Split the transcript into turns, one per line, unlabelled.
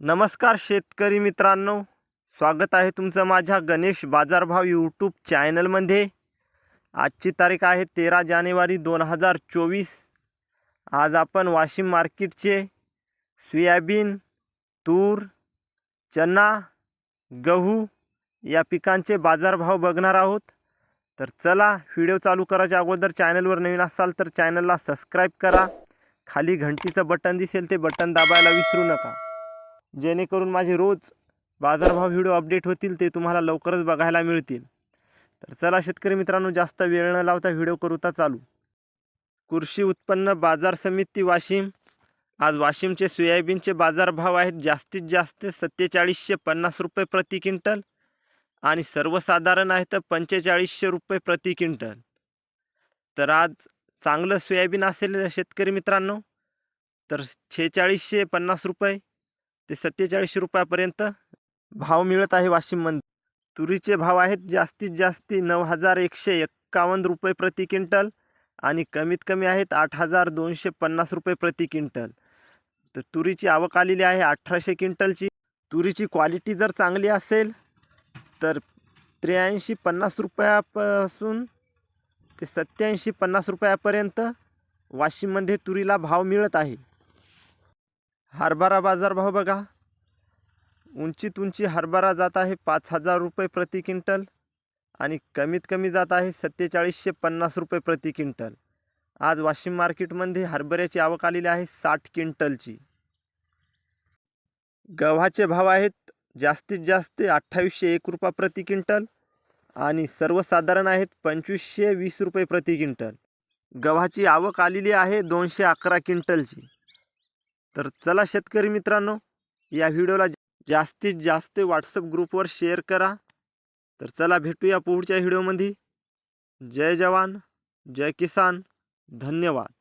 नमस्कार शेतकरी मित्रांनो. स्वागत आहे तुमचं माझ्या गणेश बाजारभाव यूट्यूब चॅनलमध्ये. आजची तारीख आहे तेरा जानेवारी दोन हजार चोवीस. आज आपण वाशिम मार्केटचे सोयाबीन तूर चना गहू या पिकांचे बाजारभाव बघणार आहोत. तर चला व्हिडिओ चालू करायच्या अगोदर चॅनलवर नवीन असाल तर चॅनलला सबस्क्राईब करा. खाली घंटीचं बटन दिसेल ते बटन दाबायला विसरू नका. जेणेकरून माझे रोज बाजारभाव व्हिडिओ अपडेट होतील ते तुम्हाला लवकरच बघायला मिळतील. तर चला शेतकरी मित्रांनो जास्त वेळ न लावता व्हिडिओ करूता चालू. कृषी उत्पन्न बाजार समिती वाशिम. आज वाशिमचे सोयाबीनचे बाजारभाव आहेत जास्तीत जास्त सत्तेचाळीसशे पन्नास रुपये प्रति क्विंटल आणि सर्वसाधारण आहे तर पंचेचाळीसशे रुपये प्रति क्विंटल. तर आज चांगलं सोयाबीन असेल शेतकरी मित्रांनो तर छेचाळीसशे पन्नास रुपये ते सत्तेचाळीसशे रुपयापर्यंत भाव मिळत आहे वाशिममध्ये तुरीचे भाव आहेत जास्तीत जास्त नऊ हजार एकशे एक्कावन्न रुपये प्रति क्विंटल आणि कमीत कमी आहेत आठ हजार दोनशे पन्नास रुपये प्रति क्विंटल. तर तुरीची आवक आलेली आहे अठराशे क्विंटलची. तुरीची क्वालिटी जर चांगली असेल तर त्र्याऐंशी पन्नास रुपयापासून ते सत्याऐंशी पन्नास रुपयापर्यंत वाशिममध्ये तुरीला भाव मिळत आहे. हरभरा बाजारभाव बघा. उंचीत उंची हरभरा जात आहे पाच हजार रुपये प्रति क्विंटल आणि कमीत कमी जात आहे सत्तेचाळीसशे पन्नास रुपये प्रति क्विंटल. आज वाशिम मार्केटमध्ये हरभऱ्याची आवक आलेली आहे साठ क्विंटलची. गव्हाचे भाव आहेत जास्तीत जास्त अठ्ठावीसशे एक रुपया प्रति क्विंटल आणि सर्वसाधारण आहेत पंचवीसशे वीस रुपये प्रति क्विंटल. गव्हाची आवक आलेली आहे दोनशे अकरा क्विंटलची. तर चला शेतकरी मित्रांनो या व्हिडिओला जास्तीत जास्त व्हॉट्सअप ग्रुपवर शेअर करा. तर चला भेटूया पुढच्या व्हिडिओमध्ये. जय जवान जय किसान. धन्यवाद.